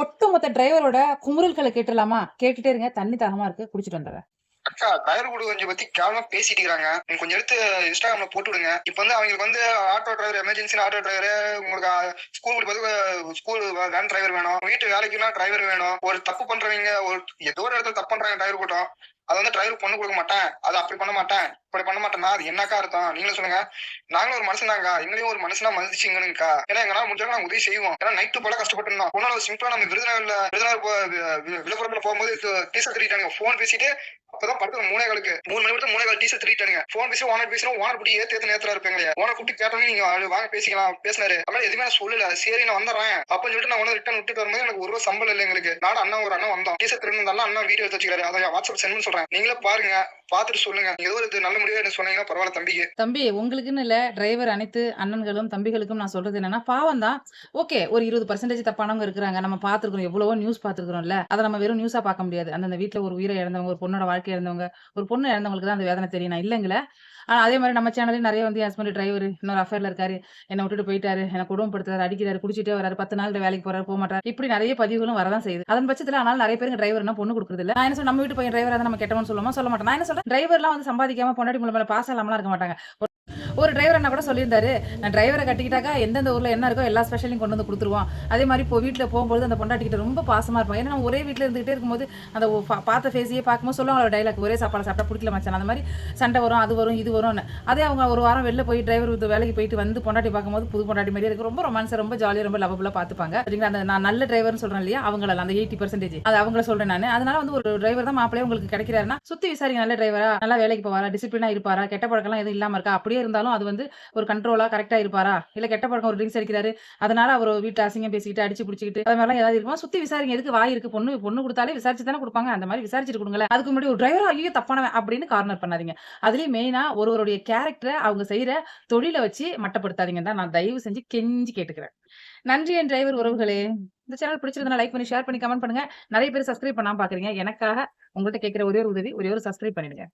ஒட்டுமொத்த டிரைவரோட குமுறல்களை கேட்டுலாமா கேட்டுட்டே இருங்க. தண்ணி தாகமா இருக்கு. குடிச்சிட்டு வந்துடுறேன். அக்கா டயர் கூட கொஞ்சம் பத்தி கேவலமா பேசிட்டு இருக்காங்க கொஞ்சம் எடுத்து இன்ஸ்டாகிராம்ல போட்டு விடுங்க. இப்ப வந்து அவங்களுக்கு வந்து auto driver emergency auto driver உங்களுக்கு ஸ்கூல் பார்த்து ஸ்கூல் வேன் டிரைவர் வேணும். வீட்டு வேலைக்குனா டிரைவர் வேணும். ஒரு தப்பு பண்றவங்க ஒரு ஏதோ ஒரு இடத்துல தப்பு பண்றாங்க டிரைவர் கூட்டம் அது வந்து டிரைவர் பொண்ணு கொடுக்க மாட்டேன். அது அப்படி பண்ண மாட்டேன். இப்படி பண்ண மாட்டேன்னா அது என்னக்கா அர்த்தம்? நீங்களும் சொல்லுங்க. நாங்களும் ஒரு மனுஷனாங்க எங்களையும் ஒரு மனுஷனா மதிச்சுங்கனுக்கா ஏன்னா எங்களால் முடிஞ்சாலும் நாங்க உதவி செய்வோம். ஏன்னா நைட்டு போல கஷ்டப்பட்டுருந்தோம். ஒன்னால சிம்பிளா நம்ம விருதுநகர்ல விருதுநகர் விழுப்புரத்துல போகும்போது டீசல் திருட்டானுங்க போன் பேசிட்டு அப்பதான் படத்துல மூணே காலுக்கு மூணு மணி மட்டும் மூணே கால் டீசல் திருட்டானுங்க போன் பேசி ஓனர் பேசுறோம் ஓனர் குட்டி ஏத்து ஏத்து நேரத்துல இருப்பீங்க ஓனர் குட்டி கேட்டோன்னு நீங்க வாங்க பேசிக்கலாம் பேசினாரு. அதனால எதுவுமே நான் சொல்லல. சரி நான் வந்துடுறேன். அப்படின்னு சொல்லிட்டு நான் உடனே ரிட்டர்ன் விட்டுட்டு வரும்போது எனக்கு ஒரு சம்பளம் இல்லை எங்களுக்கு. நாடு அண்ணா ஒரு அண்ணா வந்தோம். டீசர் திருந்தாலும் அண்ணா வீடியோ எடுத்து வச்சுக்கிறாரு. அதை வாட்ஸ்அப் சென்ட் சொல்றேன். நீங்களே பாருங்க. பாத்துட்டு சொல்லுங்க. ஏதோ ஒரு இது நல்ல முடிவு என்ன சொன்னீங்கன்னா பரவாயில்ல தம்பிக்கு தம்பி உங்களுக்குன்னு இல்ல டிரைவர் அனைத்து அண்ணன்களும் தம்பிகளுக்கும் நான் சொல்றது என்னன்னா பாவம் தான். ஓகே ஒரு இருபது பர்சன்டேஜ் தப்பானவங்க இருக்கிறாங்க. நம்ம பாத்துருக்கோம் எவ்வளவோ நியூஸ் பாத்துருக்கோம்ல அதை நம்ம வெறும் நியூஸா பார்க்க முடியாது. அந்தந்த வீட்டுல ஒரு உயிரை இழந்தவங்க ஒரு பொண்ணோட வாழ்க்கை இழந்தவங்க ஒரு பொண்ணு இழந்தவங்களுக்கு தான் அந்த வேதனை தெரியும். நான் ஆனா அதே மாதிரி நம்ம சேனல்லையும் நிறைய வந்து ஹஸ்பண்ட் டிரைவர் இன்னொரு அஃபேர்ல இருக்காரு. என்ன விட்டுட்டு போயிட்டாரு. என்ன குடும்பப்படுத்துறாரு அடிக்கிறாரு குடிச்சிட்டே வராரு. பத்து நாள் வேலைக்கு போறாரு போக மாட்டாரு. இப்படி நிறைய பதிவுகளும் வரதான் செய்யுது. அதன் பட்சத்துல ஆனால் நிறைய பேருக்கு டிரைவர் என்ன பொண்ணு கொடுக்குறது இல்ல. நான் என்ன சொல்ல நம்ம வீட்டு பையன் டிரைவர் நம்ம கெட்டவன் சொல்லுமா சொல்ல மாட்டேன். நான் என்ன சொல்றேன்? டிரைவர்லாம் வந்து சம்பாதிக்காம பொண்டாட்டி மூலமா பாஸ் இல்லாமலாம் இருக்க மாட்டாங்க. ஒரு டிரைவர் என்ன கூட சொல்லியிருந்தாரு நான் டிரைவரை கட்டிக்கிட்டாக்கா எந்தெந்த ஊர்ல என்ன இருக்கோ எல்லா ஸ்பெஷலையும் கொண்டு வந்து கொடுத்துருவோம் அதே மாதிரி இப்போ வீட்டில் போகும்போது அந்த பொண்டாட்டிக்கிட்ட ரொம்ப பாசமா இருப்பாங்க ஏன்னா நம்ம ஒரே வீட்டில் இருந்துகிட்டே இருக்கும்போது அந்த பா- பார்த்த ஃபேஸையே பார்க்கும்போது சொல்லுவாங்க டைலாக் ஒரே சாப்பாடு சாப்பிட்டா பிடிக்கல மச்சான். அந்த மாதிரி சண்டை வரும் அது வரும் இது வரும்னு. அதே அவங்க ஒரு வாரம் வெளில போய் டிரைவர் வேலைக்கு போயிட்டு வந்து பொண்டாட்டி பார்க்கும்போது புது பொண்டாட்டி மாதிரியே இருக்கு. ரொம்ப ரொமான்ஸ் ரொம்ப ஜாலியாக ரொம்ப லவபுல்லாக பார்த்துப்பாங்க. சரிங்களா? அந்த நான் நல்ல டிரைவர்னு சொல்றேன் இல்லையா? அவங்கள அந்த எயிட்டி பர்சன்டேஜ் அது அவங்கள சொல்றேன் நான். அதனால வந்து ஒரு டிரைவர் தான் மாப்பிளையே உங்களுக்கு கிடைக்கிறாருன்னா சுத்தி விசாரிங்க நல்ல டிரைவரா நல்லா வேலைக்கு போவாரா டிசிப்ளினா இருப்பாரா கெட்ட பழக்கம்லாம் எதுவும் இல்லாமல் இருக்கா? அப்படியே இருந்தாலும் அது வந்து ஒரு கண்ட்ரோலா கரெக்டா இருப்பாரா? இல்ல கெட்ட பழக்கம் ஒரு ட்ரிங்க்ஸ் அடிக்கிறாரு அதனால அவர் வீட்டு அசிங்கம் பேசிக்கிட்டு அடிச்சு பிடிச்சிக்கிட்டு அது மாதிரிலாம் ஏதாவது இருப்பான் சுத்தி விசாரிங்க எதுக்கு வாய் இருக்கு? பொண்ணு பொண்ணு கொடுத்தாலே விசாரிச்சு தானே கொடுப்பாங்க. அந்த மாதிரி விசாரிச்சுட்டு கொடுங்களேன். அதுக்கு முன்னாடி ஒரு டிரைவர் ஐயோ தப்பானவன் அப்படின்னு கார்னர் பண்ணாதீங்க. அதுலயும் மெயினா ஒருவருடைய கேரக்டரை அவங்க செய்யற தொழிலை வச்சு மட்டப்படுத்தாதீங்க தான் நான் தயவு செஞ்சு கெஞ்சி கேட்டுக்கிறேன். நன்றி என் டிரைவர் உறவுகளே. இந்த சேனல் பிடிச்சிருந்தா லைக் பண்ணி ஷேர் பண்ணி கமெண்ட் பண்ணுங்க. நிறைய பேர் சப்ஸ்கிரைப் பண்ணாம பாக்குறீங்க. எனக்காக உங்கள்கிட்ட கேட்கிற ஒரே ஒரு உதவி ஒரே ஒரு சப்ஸ்கிரைப் பண்ணிடுங்க.